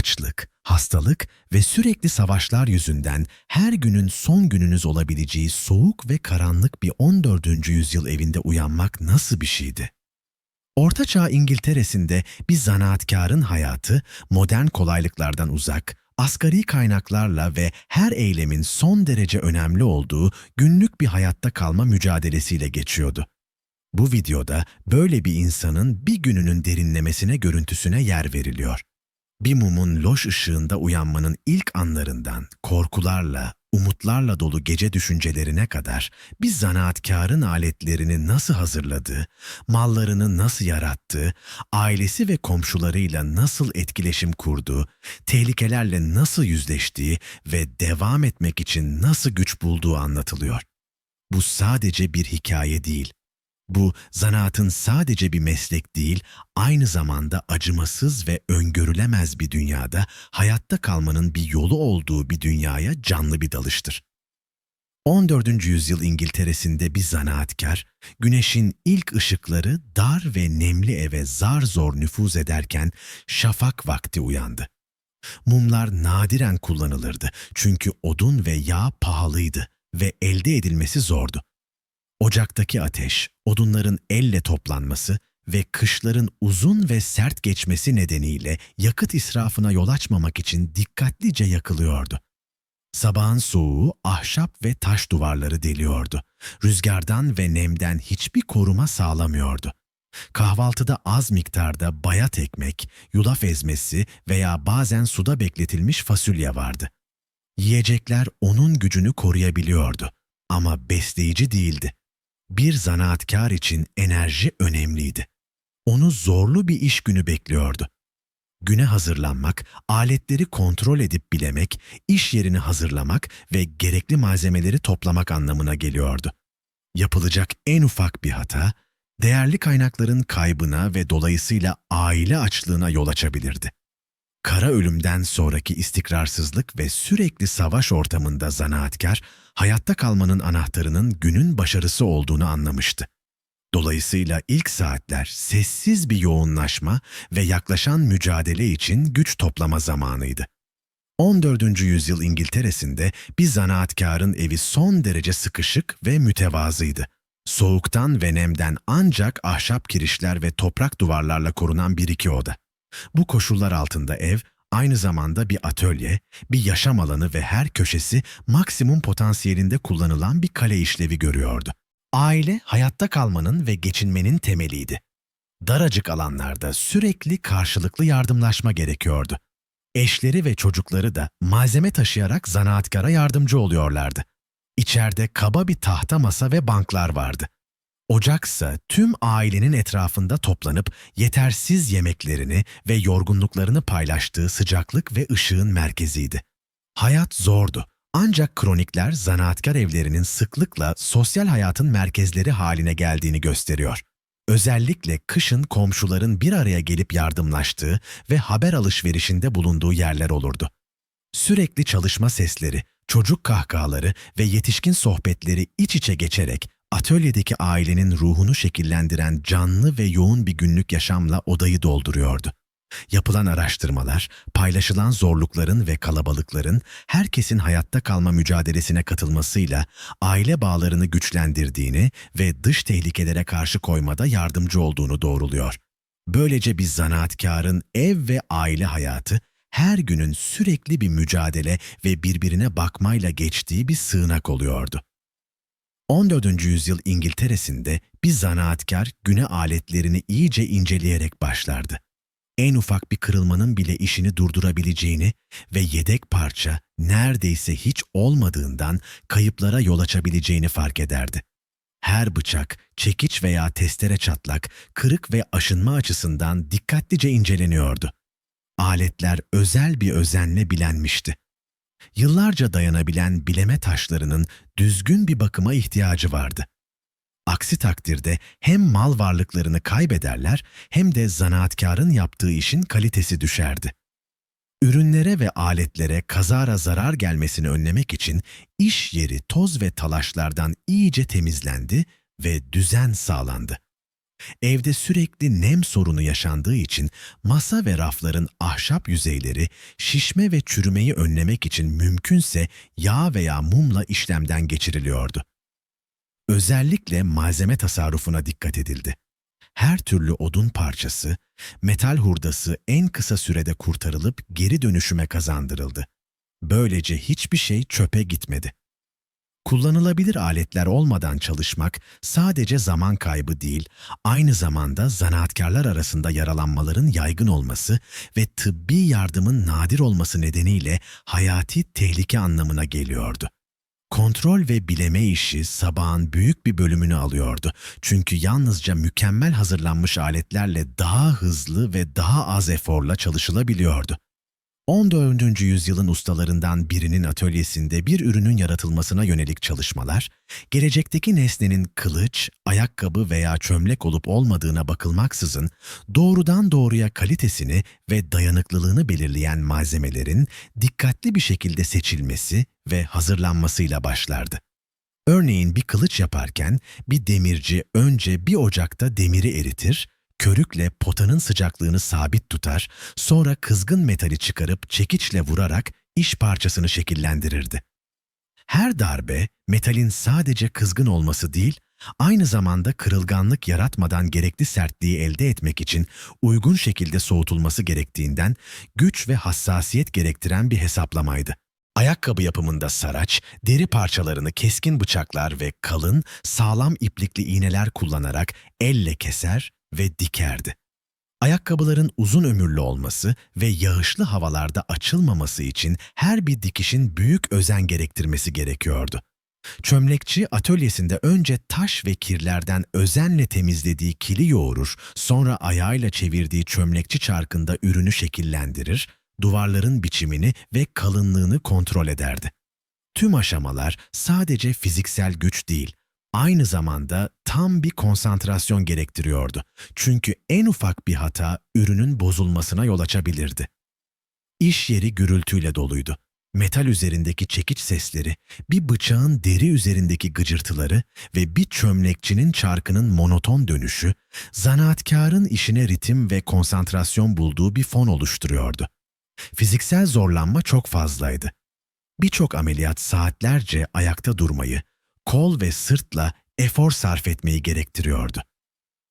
açlık, hastalık ve sürekli savaşlar yüzünden her günün son gününüz olabileceği soğuk ve karanlık bir 14. yüzyıl evinde uyanmak nasıl bir şeydi? Ortaçağ İngiltere'sinde bir zanaatkarın hayatı modern kolaylıklardan uzak, asgari kaynaklarla ve her eylemin son derece önemli olduğu günlük bir hayatta kalma mücadelesiyle geçiyordu. Bu videoda böyle bir insanın bir gününün derinlemesine görüntüsüne yer veriliyor. Bir mumun loş ışığında uyanmanın ilk anlarından korkularla, umutlarla dolu gece düşüncelerine kadar bir zanaatkarın aletlerini nasıl hazırladığı, mallarını nasıl yarattığı, ailesi ve komşularıyla nasıl etkileşim kurduğu, tehlikelerle nasıl yüzleştiği ve devam etmek için nasıl güç bulduğu anlatılıyor. Bu sadece bir hikaye değil. Bu zanaatın sadece bir meslek değil, aynı zamanda acımasız ve öngörülemez bir dünyada hayatta kalmanın bir yolu olduğu bir dünyaya canlı bir dalıştır. 14. yüzyıl İngiltere'sinde bir zanaatkar, güneşin ilk ışıkları dar ve nemli eve zar zor nüfuz ederken şafak vakti uyandı. Mumlar nadiren kullanılırdı çünkü odun ve yağ pahalıydı ve elde edilmesi zordu. Ocaktaki ateş, odunların elle toplanması ve kışların uzun ve sert geçmesi nedeniyle yakıt israfına yol açmamak için dikkatlice yakılıyordu. Sabahın soğuğu ahşap ve taş duvarları deliyordu. Rüzgardan ve nemden hiçbir koruma sağlamıyordu. Kahvaltıda az miktarda bayat ekmek, yulaf ezmesi veya bazen suda bekletilmiş fasulye vardı. Yiyecekler onun gücünü koruyabiliyordu ama besleyici değildi. Bir zanaatkar için enerji önemliydi. Onu zorlu bir iş günü bekliyordu. Güne hazırlanmak, aletleri kontrol edip bilemek, iş yerini hazırlamak ve gerekli malzemeleri toplamak anlamına geliyordu. Yapılacak en ufak bir hata, değerli kaynakların kaybına ve dolayısıyla aile açlığına yol açabilirdi. Kara ölümden sonraki istikrarsızlık ve sürekli savaş ortamında zanaatkar, hayatta kalmanın anahtarının günün başarısı olduğunu anlamıştı. Dolayısıyla ilk saatler sessiz bir yoğunlaşma ve yaklaşan mücadele için güç toplama zamanıydı. 14. yüzyıl İngiltere'sinde bir zanaatkarın evi son derece sıkışık ve mütevazıydı. Soğuktan ve nemden ancak ahşap kirişler ve toprak duvarlarla korunan bir iki oda. Bu koşullar altında ev aynı zamanda bir atölye, bir yaşam alanı ve her köşesi maksimum potansiyelinde kullanılan bir kale işlevi görüyordu. Aile hayatta kalmanın ve geçinmenin temeliydi. Daracık alanlarda sürekli karşılıklı yardımlaşma gerekiyordu. Eşleri ve çocukları da malzeme taşıyarak zanaatkara yardımcı oluyorlardı. İçeride kaba bir tahta masa ve banklar vardı. Ocaksa tüm ailenin etrafında toplanıp yetersiz yemeklerini ve yorgunluklarını paylaştığı sıcaklık ve ışığın merkeziydi. Hayat zordu. Ancak kronikler zanaatkar evlerinin sıklıkla sosyal hayatın merkezleri haline geldiğini gösteriyor. Özellikle kışın komşuların bir araya gelip yardımlaştığı ve haber alışverişinde bulunduğu yerler olurdu. Sürekli çalışma sesleri, çocuk kahkahaları ve yetişkin sohbetleri iç içe geçerek atölyedeki ailenin ruhunu şekillendiren canlı ve yoğun bir günlük yaşamla odayı dolduruyordu. Yapılan araştırmalar, paylaşılan zorlukların ve kalabalıkların herkesin hayatta kalma mücadelesine katılmasıyla aile bağlarını güçlendirdiğini ve dış tehlikelere karşı koymada yardımcı olduğunu doğruluyor. Böylece bir zanaatkarın ev ve aile hayatı her günün sürekli bir mücadele ve birbirine bakmayla geçtiği bir sığınak oluyordu. 14. yüzyıl İngiltere'sinde bir zanaatkar güne aletlerini iyice inceleyerek başlardı. En ufak bir kırılmanın bile işini durdurabileceğini ve yedek parça neredeyse hiç olmadığından kayıplara yol açabileceğini fark ederdi. Her bıçak, çekiç veya testere çatlak, kırık ve aşınma açısından dikkatlice inceleniyordu. Aletler özel bir özenle bilenmişti yıllarca dayanabilen bileme taşlarının düzgün bir bakıma ihtiyacı vardı. Aksi takdirde hem mal varlıklarını kaybederler hem de zanaatkarın yaptığı işin kalitesi düşerdi. Ürünlere ve aletlere kazara zarar gelmesini önlemek için iş yeri toz ve talaşlardan iyice temizlendi ve düzen sağlandı. Evde sürekli nem sorunu yaşandığı için masa ve rafların ahşap yüzeyleri şişme ve çürümeyi önlemek için mümkünse yağ veya mumla işlemden geçiriliyordu. Özellikle malzeme tasarrufuna dikkat edildi. Her türlü odun parçası, metal hurdası en kısa sürede kurtarılıp geri dönüşüme kazandırıldı. Böylece hiçbir şey çöpe gitmedi. Kullanılabilir aletler olmadan çalışmak sadece zaman kaybı değil, aynı zamanda zanaatkarlar arasında yaralanmaların yaygın olması ve tıbbi yardımın nadir olması nedeniyle hayati tehlike anlamına geliyordu. Kontrol ve bileme işi sabahın büyük bir bölümünü alıyordu. Çünkü yalnızca mükemmel hazırlanmış aletlerle daha hızlı ve daha az eforla çalışılabiliyordu. 14. yüzyılın ustalarından birinin atölyesinde bir ürünün yaratılmasına yönelik çalışmalar, gelecekteki nesnenin kılıç, ayakkabı veya çömlek olup olmadığına bakılmaksızın doğrudan doğruya kalitesini ve dayanıklılığını belirleyen malzemelerin dikkatli bir şekilde seçilmesi ve hazırlanmasıyla başlardı. Örneğin bir kılıç yaparken bir demirci önce bir ocakta demiri eritir, körükle potanın sıcaklığını sabit tutar, sonra kızgın metali çıkarıp çekiçle vurarak iş parçasını şekillendirirdi. Her darbe metalin sadece kızgın olması değil, aynı zamanda kırılganlık yaratmadan gerekli sertliği elde etmek için uygun şekilde soğutulması gerektiğinden güç ve hassasiyet gerektiren bir hesaplamaydı. Ayakkabı yapımında saraç, deri parçalarını keskin bıçaklar ve kalın, sağlam iplikli iğneler kullanarak elle keser ve dikerdi. Ayakkabıların uzun ömürlü olması ve yağışlı havalarda açılmaması için her bir dikişin büyük özen gerektirmesi gerekiyordu. Çömlekçi atölyesinde önce taş ve kirlerden özenle temizlediği kili yoğurur, sonra ayağıyla çevirdiği çömlekçi çarkında ürünü şekillendirir, duvarların biçimini ve kalınlığını kontrol ederdi. Tüm aşamalar sadece fiziksel güç değil, aynı zamanda tam bir konsantrasyon gerektiriyordu. Çünkü en ufak bir hata ürünün bozulmasına yol açabilirdi. İş yeri gürültüyle doluydu. Metal üzerindeki çekiç sesleri, bir bıçağın deri üzerindeki gıcırtıları ve bir çömlekçinin çarkının monoton dönüşü, zanaatkarın işine ritim ve konsantrasyon bulduğu bir fon oluşturuyordu. Fiziksel zorlanma çok fazlaydı. Birçok ameliyat saatlerce ayakta durmayı, kol ve sırtla efor sarf etmeyi gerektiriyordu.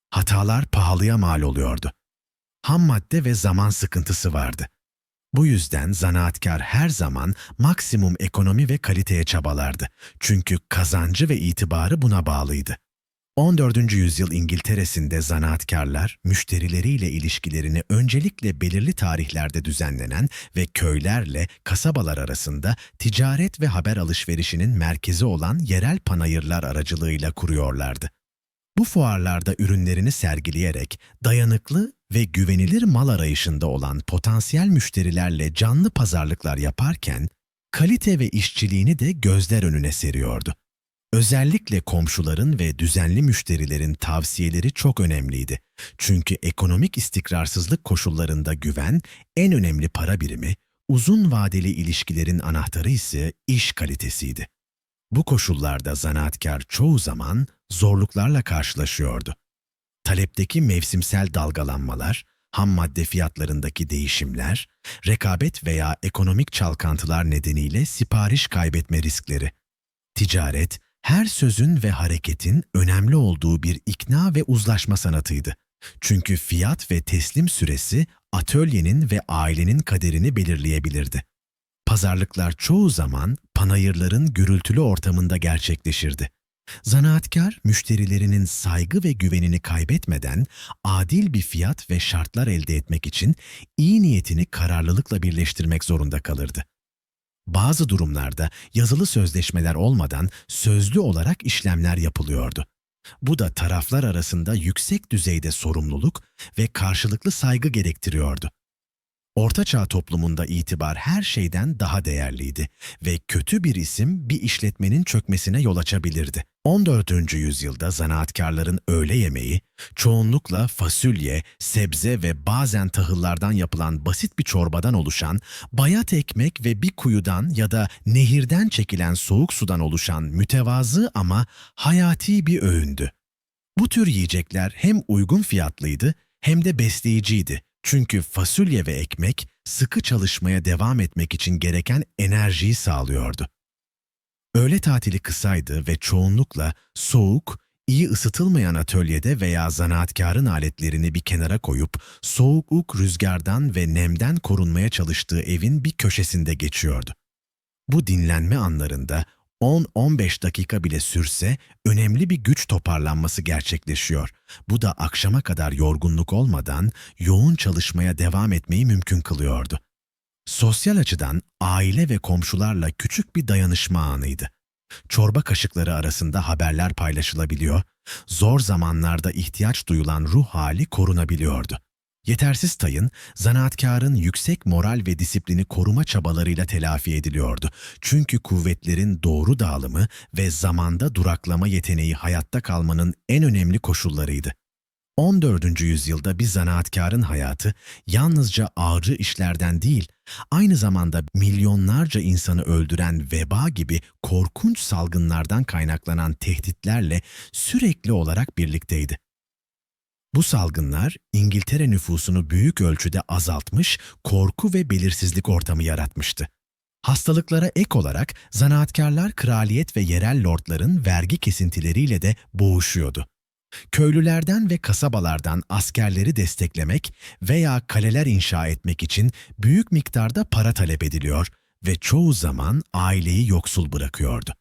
Hatalar pahalıya mal oluyordu. Ham madde ve zaman sıkıntısı vardı. Bu yüzden zanaatkar her zaman maksimum ekonomi ve kaliteye çabalardı. Çünkü kazancı ve itibarı buna bağlıydı. 14. yüzyıl İngiltere'sinde zanaatkarlar müşterileriyle ilişkilerini öncelikle belirli tarihlerde düzenlenen ve köylerle kasabalar arasında ticaret ve haber alışverişinin merkezi olan yerel panayırlar aracılığıyla kuruyorlardı. Bu fuarlarda ürünlerini sergileyerek dayanıklı ve güvenilir mal arayışında olan potansiyel müşterilerle canlı pazarlıklar yaparken kalite ve işçiliğini de gözler önüne seriyordu. Özellikle komşuların ve düzenli müşterilerin tavsiyeleri çok önemliydi. Çünkü ekonomik istikrarsızlık koşullarında güven en önemli para birimi, uzun vadeli ilişkilerin anahtarı ise iş kalitesiydi. Bu koşullarda zanaatkar çoğu zaman zorluklarla karşılaşıyordu. Talepteki mevsimsel dalgalanmalar, ham madde fiyatlarındaki değişimler, rekabet veya ekonomik çalkantılar nedeniyle sipariş kaybetme riskleri. Ticaret, her sözün ve hareketin önemli olduğu bir ikna ve uzlaşma sanatıydı. Çünkü fiyat ve teslim süresi atölyenin ve ailenin kaderini belirleyebilirdi. Pazarlıklar çoğu zaman panayırların gürültülü ortamında gerçekleşirdi. Zanaatkar, müşterilerinin saygı ve güvenini kaybetmeden adil bir fiyat ve şartlar elde etmek için iyi niyetini kararlılıkla birleştirmek zorunda kalırdı. Bazı durumlarda yazılı sözleşmeler olmadan sözlü olarak işlemler yapılıyordu. Bu da taraflar arasında yüksek düzeyde sorumluluk ve karşılıklı saygı gerektiriyordu. Ortaçağ toplumunda itibar her şeyden daha değerliydi ve kötü bir isim bir işletmenin çökmesine yol açabilirdi. 14. yüzyılda zanaatkarların öğle yemeği, çoğunlukla fasulye, sebze ve bazen tahıllardan yapılan basit bir çorbadan oluşan, bayat ekmek ve bir kuyudan ya da nehirden çekilen soğuk sudan oluşan mütevazı ama hayati bir öğündü. Bu tür yiyecekler hem uygun fiyatlıydı hem de besleyiciydi. Çünkü fasulye ve ekmek sıkı çalışmaya devam etmek için gereken enerjiyi sağlıyordu. Öğle tatili kısaydı ve çoğunlukla soğuk, iyi ısıtılmayan atölyede veya zanaatkarın aletlerini bir kenara koyup soğuk rüzgardan ve nemden korunmaya çalıştığı evin bir köşesinde geçiyordu. Bu dinlenme anlarında 10-15 dakika bile sürse önemli bir güç toparlanması gerçekleşiyor. Bu da akşama kadar yorgunluk olmadan yoğun çalışmaya devam etmeyi mümkün kılıyordu. Sosyal açıdan aile ve komşularla küçük bir dayanışma anıydı. Çorba kaşıkları arasında haberler paylaşılabiliyor, zor zamanlarda ihtiyaç duyulan ruh hali korunabiliyordu. Yetersiz tayın, zanaatkarın yüksek moral ve disiplini koruma çabalarıyla telafi ediliyordu. Çünkü kuvvetlerin doğru dağılımı ve zamanda duraklama yeteneği hayatta kalmanın en önemli koşullarıydı. 14. yüzyılda bir zanaatkarın hayatı yalnızca ağrı işlerden değil, aynı zamanda milyonlarca insanı öldüren veba gibi korkunç salgınlardan kaynaklanan tehditlerle sürekli olarak birlikteydi. Bu salgınlar İngiltere nüfusunu büyük ölçüde azaltmış, korku ve belirsizlik ortamı yaratmıştı. Hastalıklara ek olarak zanaatkarlar kraliyet ve yerel lordların vergi kesintileriyle de boğuşuyordu. Köylülerden ve kasabalardan askerleri desteklemek veya kaleler inşa etmek için büyük miktarda para talep ediliyor ve çoğu zaman aileyi yoksul bırakıyordu.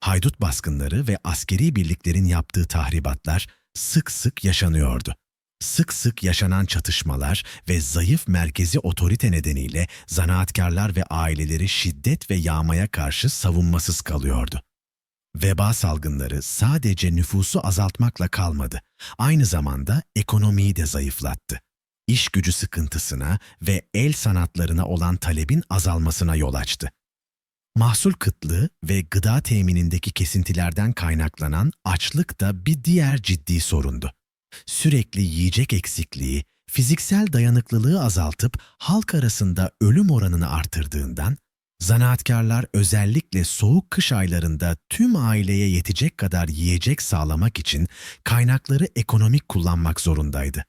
Haydut baskınları ve askeri birliklerin yaptığı tahribatlar sık sık yaşanıyordu. Sık sık yaşanan çatışmalar ve zayıf merkezi otorite nedeniyle zanaatkarlar ve aileleri şiddet ve yağmaya karşı savunmasız kalıyordu. Veba salgınları sadece nüfusu azaltmakla kalmadı. Aynı zamanda ekonomiyi de zayıflattı. İş gücü sıkıntısına ve el sanatlarına olan talebin azalmasına yol açtı. Mahsul kıtlığı ve gıda teminindeki kesintilerden kaynaklanan açlık da bir diğer ciddi sorundu. Sürekli yiyecek eksikliği, fiziksel dayanıklılığı azaltıp halk arasında ölüm oranını artırdığından, zanaatkarlar özellikle soğuk kış aylarında tüm aileye yetecek kadar yiyecek sağlamak için kaynakları ekonomik kullanmak zorundaydı.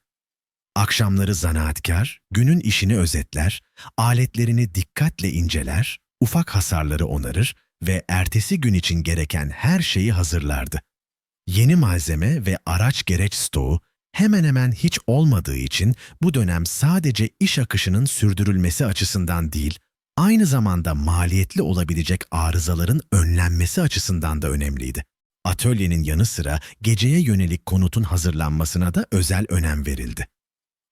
Akşamları zanaatkar, günün işini özetler, aletlerini dikkatle inceler, ufak hasarları onarır ve ertesi gün için gereken her şeyi hazırlardı. Yeni malzeme ve araç gereç stoğu hemen hemen hiç olmadığı için bu dönem sadece iş akışının sürdürülmesi açısından değil, aynı zamanda maliyetli olabilecek arızaların önlenmesi açısından da önemliydi. Atölyenin yanı sıra geceye yönelik konutun hazırlanmasına da özel önem verildi.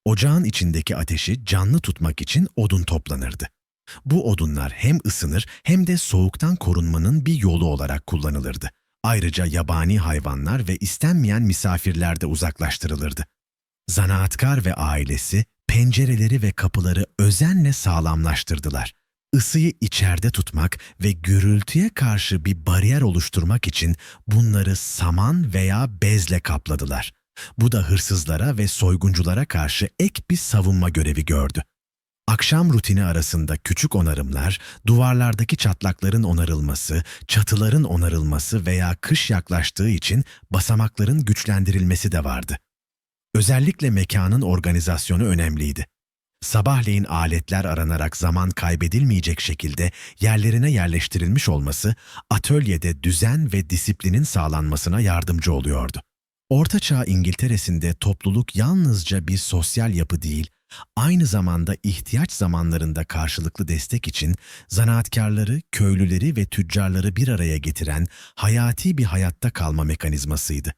Ocağın içindeki ateşi canlı tutmak için odun toplanırdı. Bu odunlar hem ısınır hem de soğuktan korunmanın bir yolu olarak kullanılırdı. Ayrıca yabani hayvanlar ve istenmeyen misafirler de uzaklaştırılırdı. Zanaatkar ve ailesi pencereleri ve kapıları özenle sağlamlaştırdılar. Isıyı içeride tutmak ve gürültüye karşı bir bariyer oluşturmak için bunları saman veya bezle kapladılar. Bu da hırsızlara ve soygunculara karşı ek bir savunma görevi gördü. Akşam rutini arasında küçük onarımlar, duvarlardaki çatlakların onarılması, çatıların onarılması veya kış yaklaştığı için basamakların güçlendirilmesi de vardı. Özellikle mekanın organizasyonu önemliydi. Sabahleyin aletler aranarak zaman kaybedilmeyecek şekilde yerlerine yerleştirilmiş olması atölyede düzen ve disiplinin sağlanmasına yardımcı oluyordu. Ortaçağ İngiltere'sinde topluluk yalnızca bir sosyal yapı değil, aynı zamanda ihtiyaç zamanlarında karşılıklı destek için zanaatkarları, köylüleri ve tüccarları bir araya getiren hayati bir hayatta kalma mekanizmasıydı.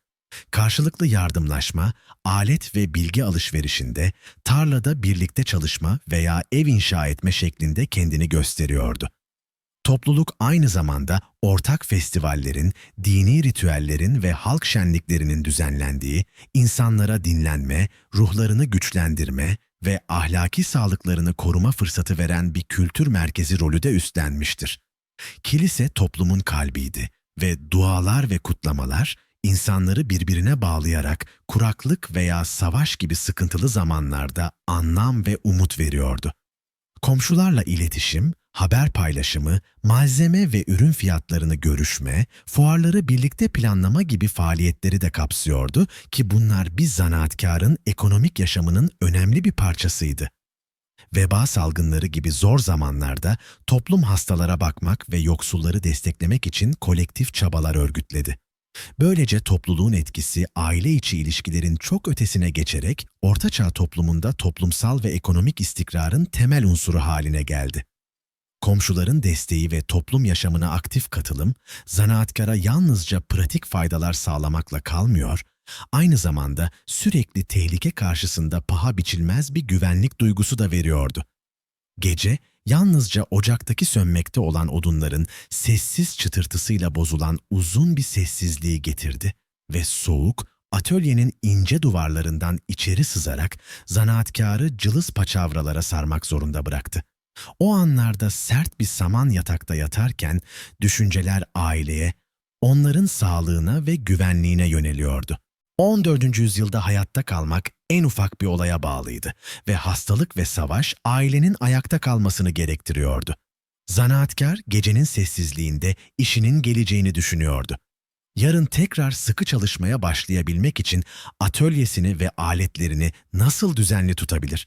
Karşılıklı yardımlaşma, alet ve bilgi alışverişinde, tarlada birlikte çalışma veya ev inşa etme şeklinde kendini gösteriyordu. Topluluk aynı zamanda ortak festivallerin, dini ritüellerin ve halk şenliklerinin düzenlendiği, insanlara dinlenme, ruhlarını güçlendirme ve ahlaki sağlıklarını koruma fırsatı veren bir kültür merkezi rolü de üstlenmiştir. Kilise toplumun kalbiydi ve dualar ve kutlamalar insanları birbirine bağlayarak kuraklık veya savaş gibi sıkıntılı zamanlarda anlam ve umut veriyordu. Komşularla iletişim, haber paylaşımı, malzeme ve ürün fiyatlarını görüşme, fuarları birlikte planlama gibi faaliyetleri de kapsıyordu ki bunlar bir zanaatkarın ekonomik yaşamının önemli bir parçasıydı. Veba salgınları gibi zor zamanlarda toplum hastalara bakmak ve yoksulları desteklemek için kolektif çabalar örgütledi. Böylece topluluğun etkisi aile içi ilişkilerin çok ötesine geçerek ortaçağ toplumunda toplumsal ve ekonomik istikrarın temel unsuru haline geldi. Komşuların desteği ve toplum yaşamına aktif katılım, zanaatkara yalnızca pratik faydalar sağlamakla kalmıyor, aynı zamanda sürekli tehlike karşısında paha biçilmez bir güvenlik duygusu da veriyordu. Gece, yalnızca ocaktaki sönmekte olan odunların sessiz çıtırtısıyla bozulan uzun bir sessizliği getirdi ve soğuk, atölyenin ince duvarlarından içeri sızarak zanaatkarı cılız paçavralara sarmak zorunda bıraktı. O anlarda sert bir saman yatakta yatarken düşünceler aileye, onların sağlığına ve güvenliğine yöneliyordu. 14. yüzyılda hayatta kalmak en ufak bir olaya bağlıydı ve hastalık ve savaş ailenin ayakta kalmasını gerektiriyordu. Zanaatkar gecenin sessizliğinde işinin geleceğini düşünüyordu. Yarın tekrar sıkı çalışmaya başlayabilmek için atölyesini ve aletlerini nasıl düzenli tutabilir?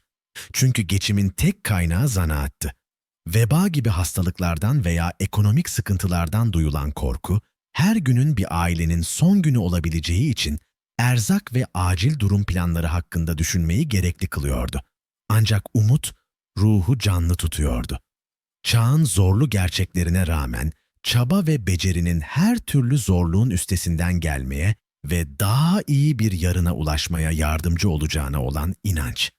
Çünkü geçimin tek kaynağı zanaattı. Veba gibi hastalıklardan veya ekonomik sıkıntılardan duyulan korku, her günün bir ailenin son günü olabileceği için erzak ve acil durum planları hakkında düşünmeyi gerekli kılıyordu. Ancak umut ruhu canlı tutuyordu. Çağın zorlu gerçeklerine rağmen çaba ve becerinin her türlü zorluğun üstesinden gelmeye ve daha iyi bir yarına ulaşmaya yardımcı olacağına olan inanç.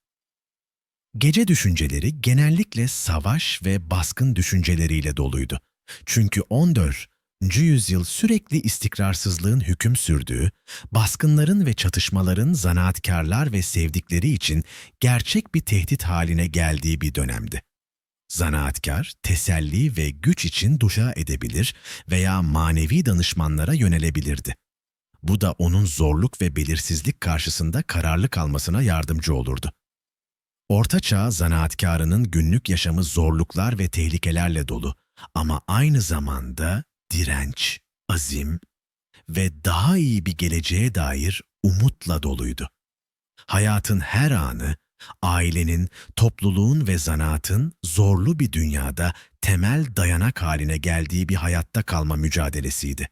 Gece düşünceleri genellikle savaş ve baskın düşünceleriyle doluydu. Çünkü 14. yüzyıl sürekli istikrarsızlığın hüküm sürdüğü, baskınların ve çatışmaların zanaatkarlar ve sevdikleri için gerçek bir tehdit haline geldiği bir dönemdi. Zanaatkar, teselli ve güç için duşa edebilir veya manevi danışmanlara yönelebilirdi. Bu da onun zorluk ve belirsizlik karşısında kararlı kalmasına yardımcı olurdu. Orta Çağ zanaatkarının günlük yaşamı zorluklar ve tehlikelerle dolu ama aynı zamanda direnç, azim ve daha iyi bir geleceğe dair umutla doluydu. Hayatın her anı, ailenin, topluluğun ve zanaatın zorlu bir dünyada temel dayanak haline geldiği bir hayatta kalma mücadelesiydi.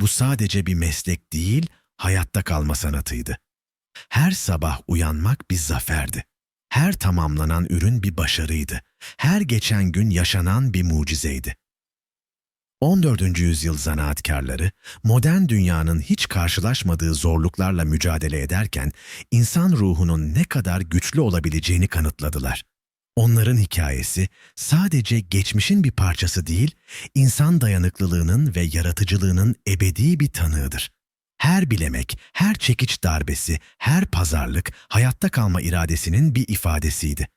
Bu sadece bir meslek değil, hayatta kalma sanatıydı. Her sabah uyanmak bir zaferdi. Her tamamlanan ürün bir başarıydı. Her geçen gün yaşanan bir mucizeydi. 14. yüzyıl zanaatkarları, modern dünyanın hiç karşılaşmadığı zorluklarla mücadele ederken, insan ruhunun ne kadar güçlü olabileceğini kanıtladılar. Onların hikayesi sadece geçmişin bir parçası değil, insan dayanıklılığının ve yaratıcılığının ebedi bir tanığıdır. Her bilemek, her çekiç darbesi, her pazarlık hayatta kalma iradesinin bir ifadesiydi.